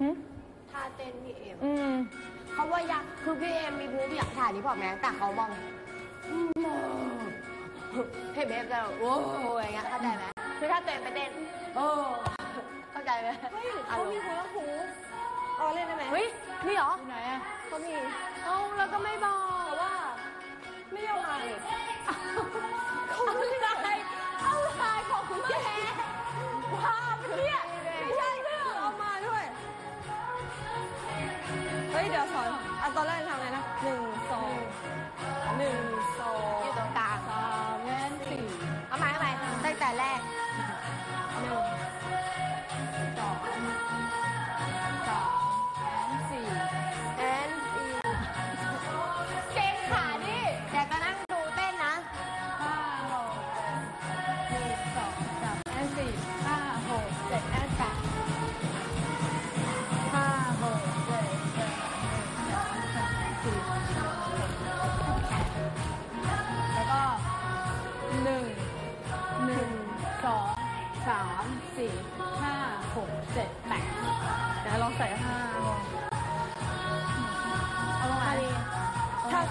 หึท่าเต้นพี่เอ็มอืม เขาว่าอยากคือพี่เอ็มมีพื้นที่อยากถ่ายนี่พอแม้แต่เขามองเห็นเบฟจะโอ้ยอย่างเงี้ยเข้าใจไหมคือถ้าเต้นไปเต้นโอ้เข้าใจไหมเฮ้ยเขามีหูหูเอาเล่นได้ไหมเฮ้ยนี่เหรออยู่ไหนอะเขามีเอ้า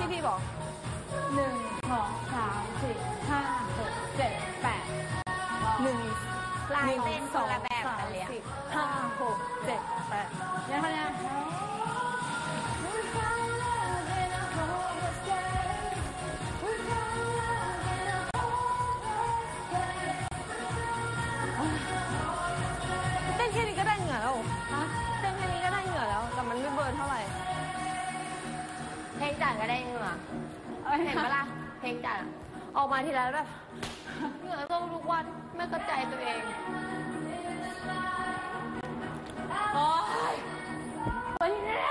ที่พี่บอกหนึ่งสองสามสี่ห้าหกเจ็ดแปดหนึ่งลายหนึ่งเต้นสคอนงละแบบสากัมนเลยอะสี่ห้าหกเจ็ดแปดเนี่ยเขาเนี่ย เห็นปะล่ะเพลงจัดอะออกมาทีไรแล้วแบบเหงื่อต้องทุกวันไม่เข้าใจตัวเองโอ๊ยเฮ้ยเนี่ย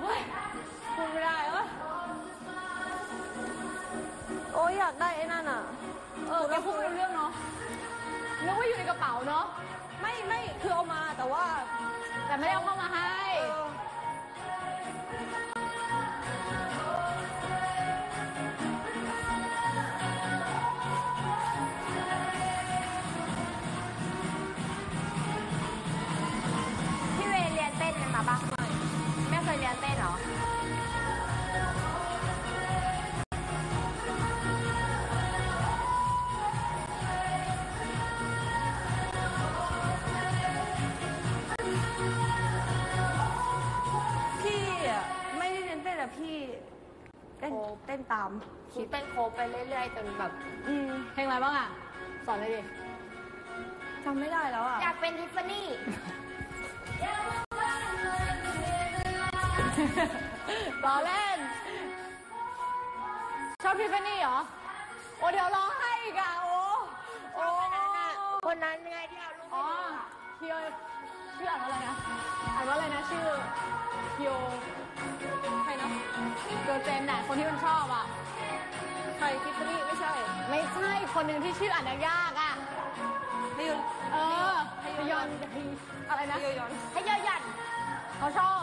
เฮ้ยพูดไม่ได้วะโอ้ยอยากได้ไอ้นั่นอะ เออแกพูดไม่รู้เรื่องเนาะนึกว่าอยู่ในกระเป๋าเนาะไม่ไม่คือเอามาแต่ว่าแต่ไม่ได้เอาเข้ามาให้ เออ รียนเต้นเหรอพี่อะไม่ได้เรียนเต้นแต่พี่เต้นเต้นตามคคิลิดปเต้นโคไปเรื่อยๆจนแบบอืมเพลงอะไรบ้างอะ สอนเลยดิจำไม่ได้แล้วอะอยากเป็นทิฟฟานี่ ต่อเล่น ชอบทิฟฟานี่เหรอ โอ้เดี๋ยวร้องให้อีกอะ โอ้โอ้คนนั้นไงที่เอาลูกอ๋อเคียวชื่ออ่านว่าอะไรนะ อ่านว่าอะไรนะชื่อเคียวใครนะเกิร์ลเจนน่ะคนที่มันชอบอะ ใครทิฟฟานี่ไม่ใช่ ไม่ใช่คนหนึ่งที่ชื่ออ่านยากๆอะให้ยนเออฮยอนอะไรนะให้ยอนให้เยอะหยันเขาชอบ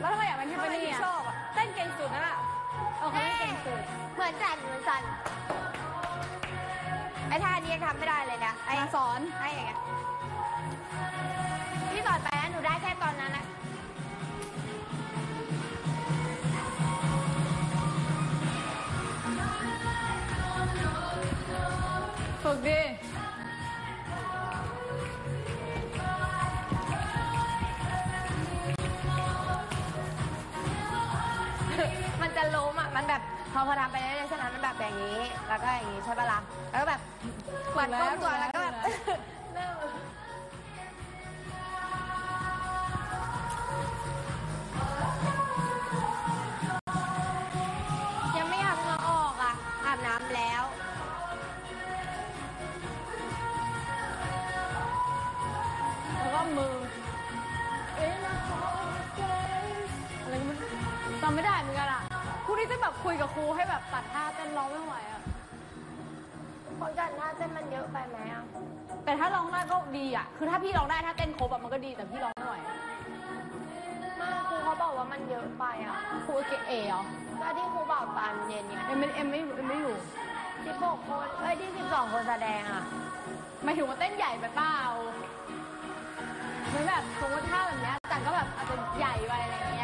แล้วทำไมอยากเป็นทิฟทำฟาไมนี่พี่อะชอบอะเต้นเก่งสุดนั่นอะเออเขาไม่เก่งสุด เหมือนจันเหมือนจันไอ้ท่านี้ยังทำไม่ได้เลยนะไอ้มาสอนไอ้อย่างเงี้ยพี่สอนไปนะหนูได้แค่ตอนนั้นนะฝึกดิ ทำไปเรื่อยๆใช่ไหมมันแบบอย่างนี้ แล้วก็อย่างนี้ใช่ปะล่ะแล้วก็แบบกวาดก้มก่อนแล้วก็แบบ คุยกับครูให้แบบตัดท่าเต้นร้องไม่ไหวอะคนจัดหน้าเต้นมันเยอะไปไหมอะแต่ถ้าร้องได้ก็ดีอะ คือถ้าพี่ร้องได้ถ้าเต้นครบแบบมันก็ดีแต่พี่ร้องไม่ไหวไม่ครูเขาบอกว่ามันเยอะไปอะครูเกเอเหรอก็ที่ครูบอกตอนเย็นเนี่ยเอ็มไม่เอ็มไม่เอ็มไม่อยู่สิบหกคนเอ้ยที่สิบสองคนแสดงอะหมายถึงว่าเต้นใหญ่ไปเปล่าเหมือนแบบแบบสมมติท่าแบบเนี้ยจันก็แบบอาจจะใหญ่ไปอะไรอย่างเงี้ย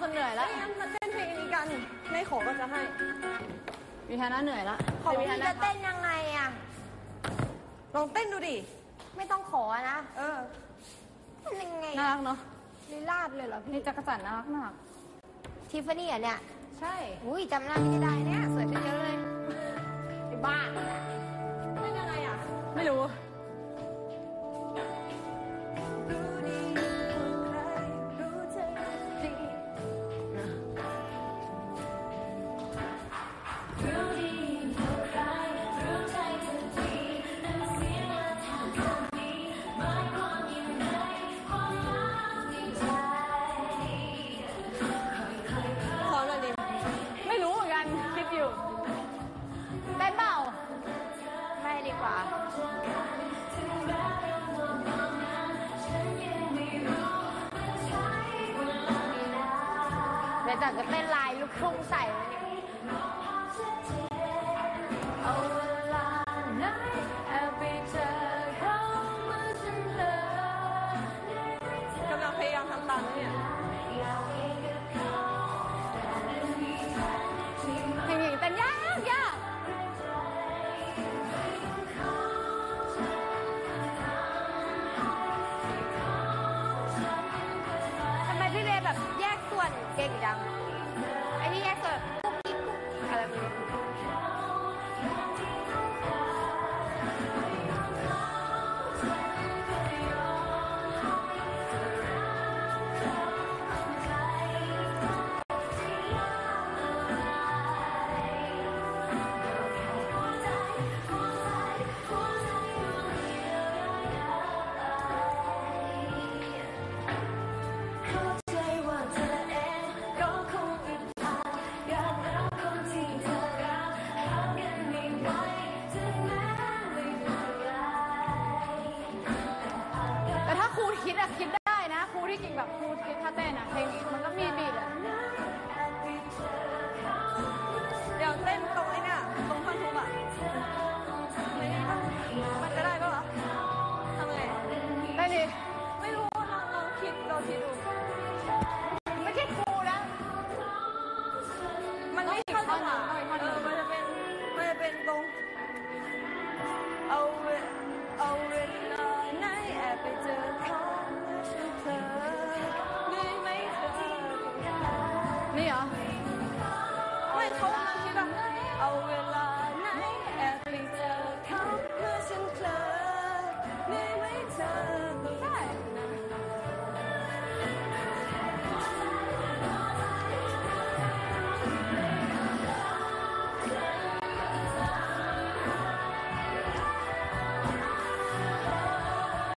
จนเหนื่อยแล้วงั้นมาเต้นเพลงนี้กัน ไม่ขอก็จะให้วิฮาน่าเหนื่อยละของวิพี่ฮาน่าจะเต้นยังไงอะ ลองเต้นดูดิ ไม่ต้องขอนะ เออเต้นยังไงน่ารักเนาะลิลาดเลยเหรอพี่นี่จักรจันทร์น่ารักมากทิฟฟานี่อะเนี่ย ใช่ อุ้ยจำหน้าไม่ได้เนี่ยสวยขึ้นเยอะเลยไอ้บ้าเต้นยังไงอะ ไม่รู้รู้ จากจะเต้นลายลูกทุ่งใส่เลย ครูคิดท่าเต้นอะเพลงนี้มันก็มีบีทอะเดี๋ยวเต้นตรงไอ้เนี่ยตรงท่อนทุกอะไม่ได้ปะมันจะได้ปะวะทำไงได้ดิไม่รู้ลองลองคิดลองคิดดูไม่ใช่ครูนะมันไม่เข้าจังหวะต้องอีกท่อนหเอนึ่งอมันจะเป็นมันจะเป็นตรงเอาเวเอาเวลาไหนแอบไปเจอเขาเมื่อฉันเธอ เห